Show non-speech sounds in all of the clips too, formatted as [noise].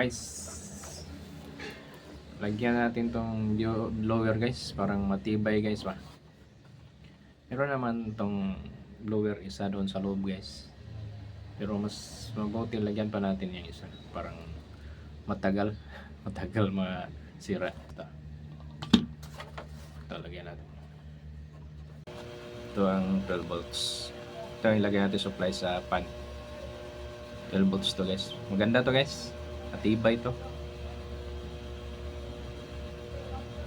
Guys, lagyan natin tong blower guys, parang matibay guys ba. Meron naman tong blower isa doon sa loob guys. Pero mas mabuti lagyan pa natin yung isa. Parang matagal, [laughs] matagal masira. Ito. Ito lagyan natin. Ito ang 12 volts. Ito ilagay natin supply sa pan. 12 volts to guys. Maganda to guys. Matibay to.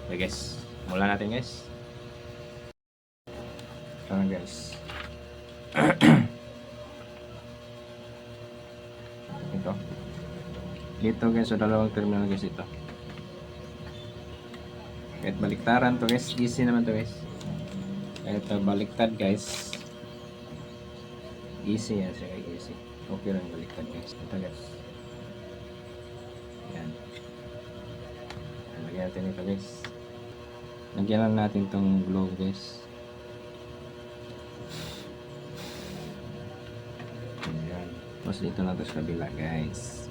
Okay guys. Mula natin guys. Ito na guys. [clears throat] ito. Dito guys sa dalawang terminal guys ito. Kahit baliktaran to guys. Easy naman to guys. Kahit baliktad guys. Easy yan siya guys. Easy. Okay lang baliktad guys. Ito guys. Yan. Lagyan natin ito guys. Lagyan lang natin tong glove guys. Ayan. Tapos dito na ito sa kabila guys.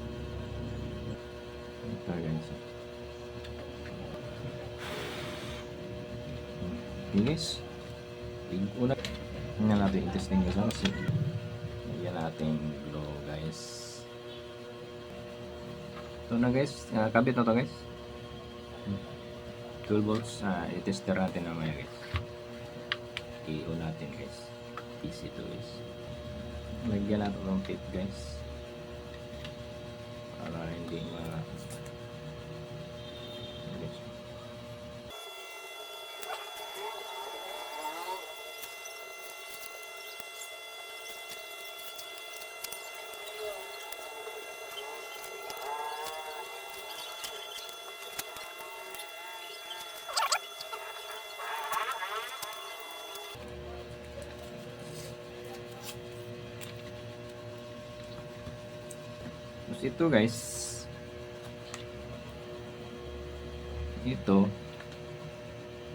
Ito guys. Bilis. Una. Tingnan natin i-testing guys. Ano si? Lagyan natin glove guys. Ito na guys. Ah, kabit na to guys. 12 volts. Ah, i-tester natin mamaya guys. I-on natin guys. PC to guys. Lagyan natin ng tip guys. Para hindi ma... Guys. Ito guys. Ito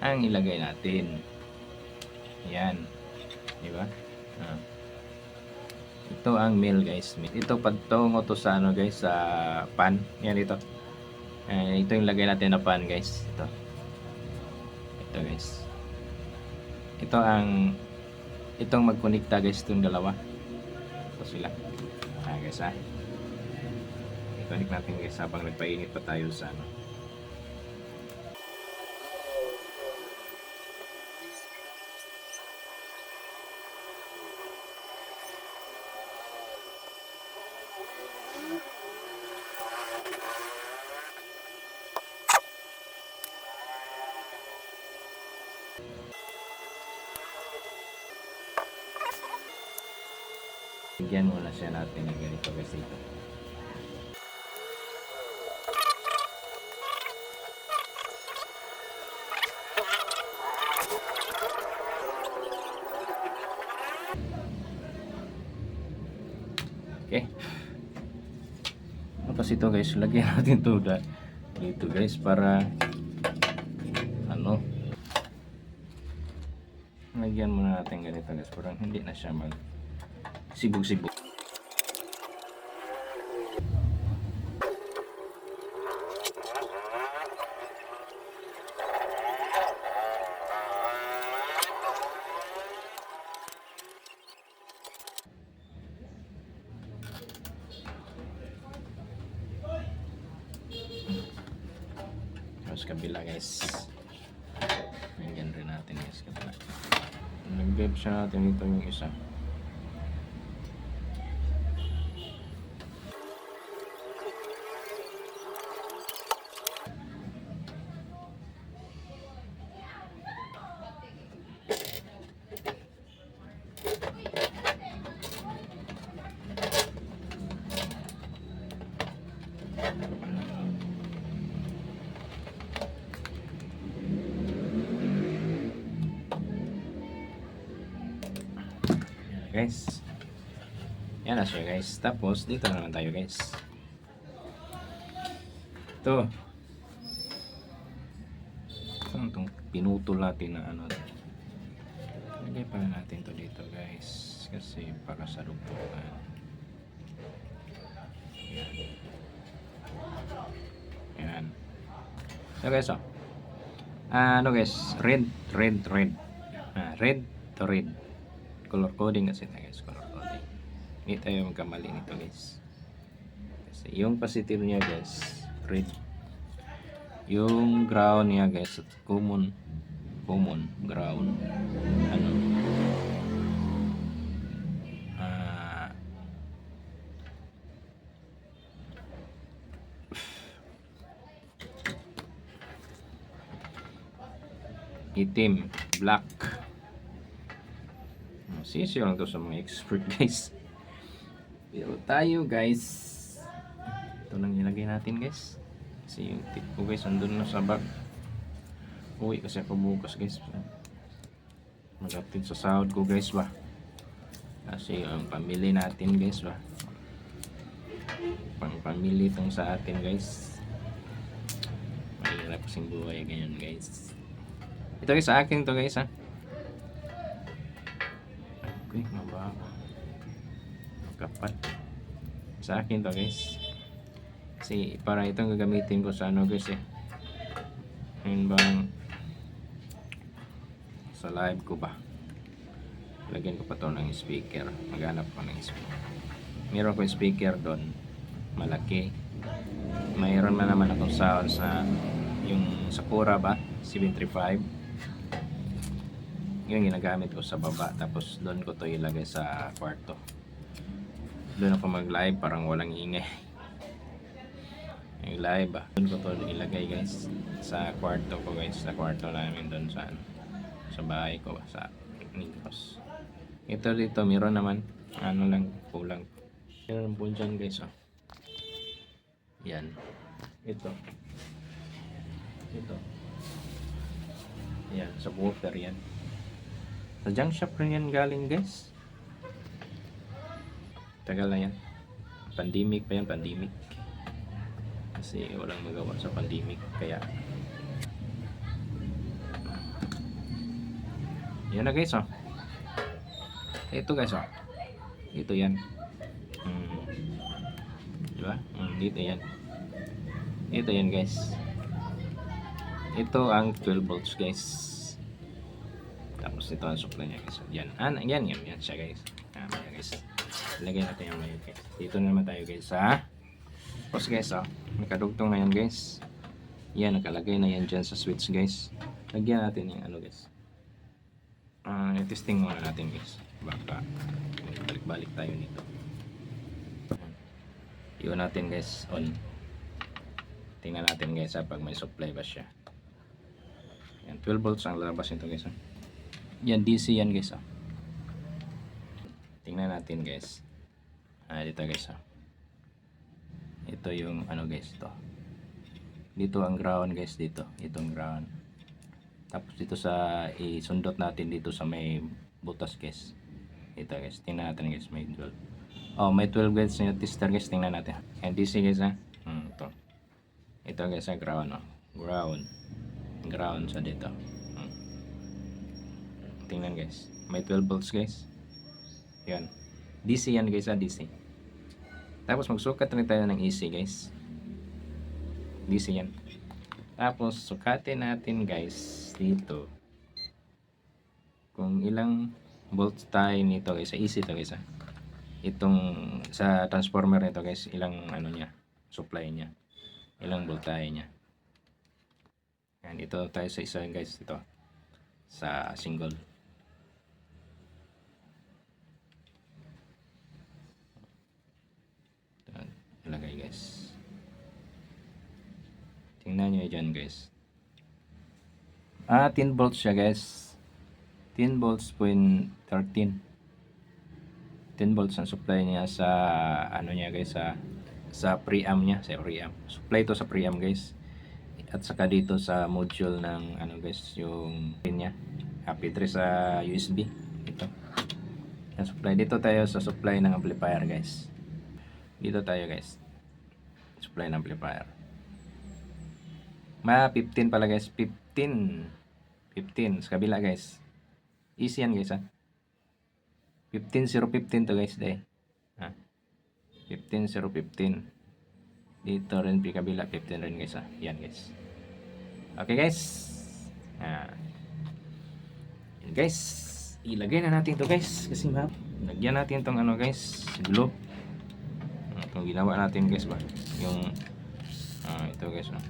ang ilagay natin. Yan. Di ba? Ah. Ito ang meal guys. Ito patungo to sa ano guys sa pan. Yan ito. Eh, ito yung lagay natin na pan guys. Ito. Ito guys. Ito ang itong magkonekta guys itong dalawa. Ito sila. Ah guys ah. Balik natin guys habang nagpainit pa tayo sa ano. Bigyan muna siya natin ng ganito guys dito. Tapos ito guys, lagyan [laughs] natin to da dito guys para ano? Lagyan muna natin ganito guys parang hindi na siya mag sibog-sibog Kabila guys. Lagyan rin natin guys kabila. Nag-web siya natin dito yung isa. Guys. Yan na siya guys. Tapos dito naman tayo guys. Ito. Ito itong pinutol natin na ano. Lagay pa natin to dito guys. Kasi para sa lugtukan. Yan. So guys, oh. Ah, ano guys, red, red, red. Ah, red to red. Color coding ito guys, color coding. Hindi tayo magkamali nito guys. Kasi yung positive niya guys, red. Yung ground niya guys, common, common ground. Ano? Ah, itim, black. Sisi lang to sa mga expert guys. [laughs] Pero tayo guys, ito lang ilagay natin guys. Kasi yung tip ko guys, andun na sa bag. Uwi kasi ako bukas guys. Magatid sa sahod ko guys ba. Kasi ang pamili natin guys ba. Pang pamili itong sa atin guys. Mahirap kasing buhay ganyan guys. Ito guys, sa akin to guys ha. Okay, mabaho. Kapat. Sa akin to guys. Kasi para itong gagamitin ko sa ano guys eh. Yun bang sa live ko ba? Lagyan ko pa to ng speaker. Maghanap ko ng speaker. Meron ko speaker doon. Malaki. Mayroon na naman akong sound sa yung Sakura ba? 735 yung ginagamit ko sa baba. Tapos doon ko to ilagay sa kwarto. Doon ako mag live parang walang ingay. Yung live ah. Doon ko to ilagay guys. Sa kwarto ko guys. Sa kwarto namin doon sa ano, sa bahay ko sa Negros. Ito dito meron naman. Ano lang kulang. Meron po dyan guys oh yan. Ito. Ito. Yan sa woofer yan sa junk shop rin yan galing guys. Tagal na yan. Pandemic pa yan, pandemic. Kasi walang magawa sa pandemic. Kaya yan na guys oh. Ito guys oh. Ito yan. Hmm. Diba? Hmm, dito yan. Ito yan guys. Ito ang 12 volts guys. Tapos ito ang supply niya guys. Yan. Ah, yan, yan, yan siya guys. Yan, yan guys. Ilagay natin yung mayo guys. Dito naman tayo guys ha. Tapos guys oh. Nakadugtong na yan guys. Yan, nakalagay na yan dyan sa switch guys. Lagyan natin yung ano guys. Ah, testing muna natin guys. Baka balik-balik tayo nito. Iwan natin guys on. Tingnan natin guys ha pag may supply ba siya. Yan, 12 volts ang lalabas nito guys. Ha? Yan, DC yan guys. Oh. Tingnan natin guys. Ah, dito guys. Oh. Ito yung ano guys to. Dito ang ground guys dito. Itong ground. Tapos dito sa isundot natin dito sa may butas guys. Ito guys. Tingnan natin guys. May 12. Oh, may 12 guys yung tester guys. Tingnan natin. Yan, DC guys ha. Hmm, ito. Ito guys ang ground. Oh. Ground. Ground sa dito. Tingnan guys. May 12 volts guys. Yan. DC yan guys ha, DC. Tapos magsukat rin tayo ng AC guys. DC yan. Tapos sukatin natin guys dito. Kung ilang volts tayo nito guys. AC to guys ha. Itong sa transformer nito guys. Ilang ano niya. Supply niya. Ilang voltahe niya. Yan. Ito tayo sa isa guys. Ito. Sa single. Ilagay guys. Tingnan nyo dyan guys. Ah 10 volts siya guys. 10 volts point 13 10 volts ang supply niya sa ano niya guys sa sa preamp niya. Sa preamp. Supply to sa preamp guys. At saka dito sa module ng ano guys yung pin niya. Happy 3 sa USB ito. Supply. Dito tayo sa supply ng amplifier guys dito tayo guys supply ng amplifier ma 15 pala guys 15 15 sa kabila guys easy yan guys ha 15015 to guys day ha 15015 dito rin pi kabila 15 rin guys ha yan guys Okay guys. Ah. Yan guys. Ilagay na natin to guys. Kasi ma lagyan natin tong ano guys. Glove. Itong ginawa natin guys ba. Yung ah, ito guys. Oh.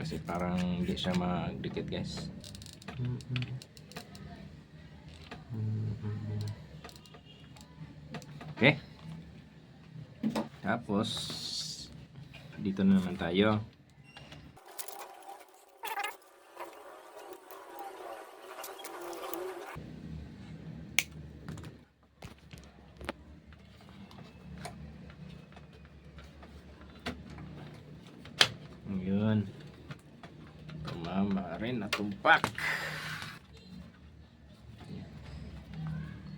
Kasi parang hindi siya magdikit guys. Okay. Tapos, dito na naman tayo. Yun. Tumama rin at tumpak.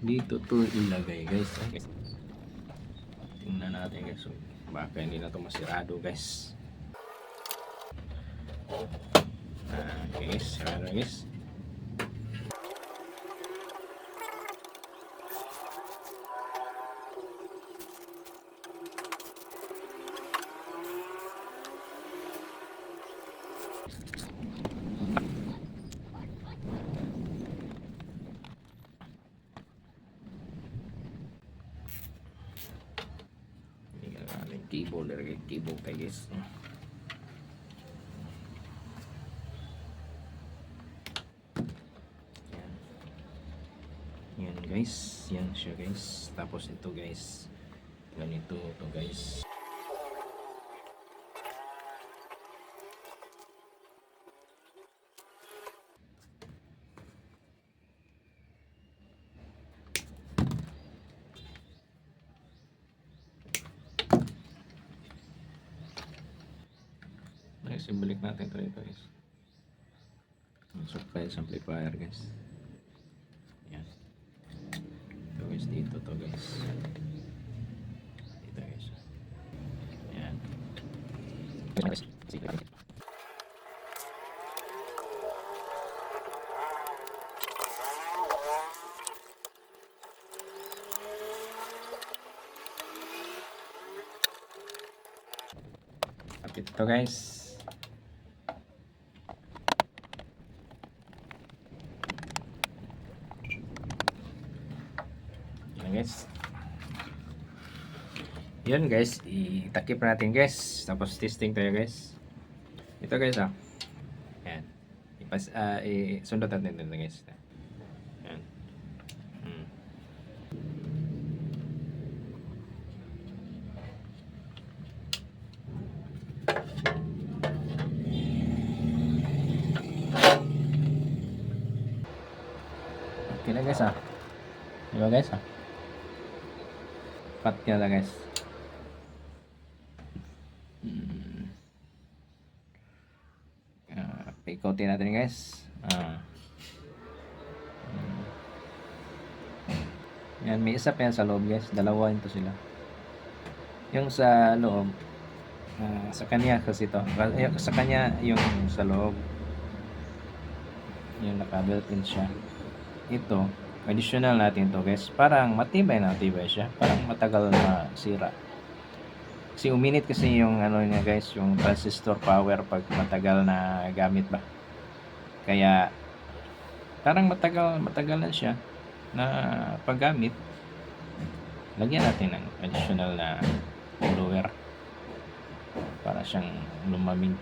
Dito to ilagay guys. Ay, guys. Tingnan natin guys. Baka hindi na to masirado guys. Ah, okay guys. Sirado guys. Tingnan Lagay cable tayo guys. Yan. Yan guys. Yan siya guys. Tapos ito guys. Ganito to guys. Ibalik natin ito dito guys. Surprise amplifier guys. Yan. Ito guys, dito to guys. Dito guys. Yan. Kapit to guys. Yan guys. Yan guys, itakip natin guys. Tapos testing tayo guys. Ito guys ah. Yan. Ipas ah i sundot natin dito guys. Yan. Hmm. Okay na guys ah. Di ba guys ah? Pat niya lang guys. Hmm. Ah, paikotin natin guys. Hmm. Yan, may isa pa yan sa loob guys. Dalawa ito sila. Yung sa loob, ah, sa kanya kasi to. Sa kanya yung sa loob. Yung naka-built in siya. Ito, additional natin to guys. Parang matibay na matibay siya. Parang matagal na sira. Kasi uminit kasi yung ano niya guys, yung transistor power pag matagal na gamit ba. Kaya parang matagal matagal na siya na paggamit. Lagyan natin ng additional na blower para siyang lumamig.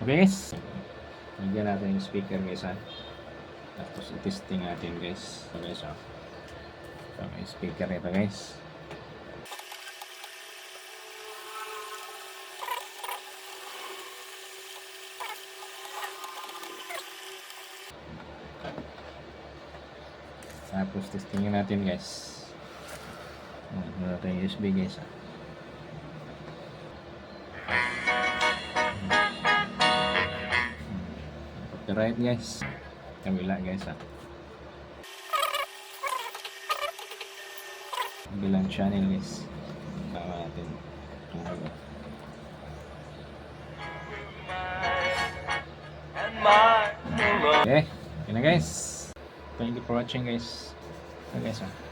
Okay guys. Lagyan natin yung speaker guys. Tapos i-testing natin guys. So guys oh. So may speaker nito guys. Tapos testingin natin guys. Ano natin yung USB guys ah. Copyright guys. Kabila guys ah. Bilang channel guys. Tama natin. Tumawag. Okay. Yun na guys. Thank you for watching guys. So guys ah.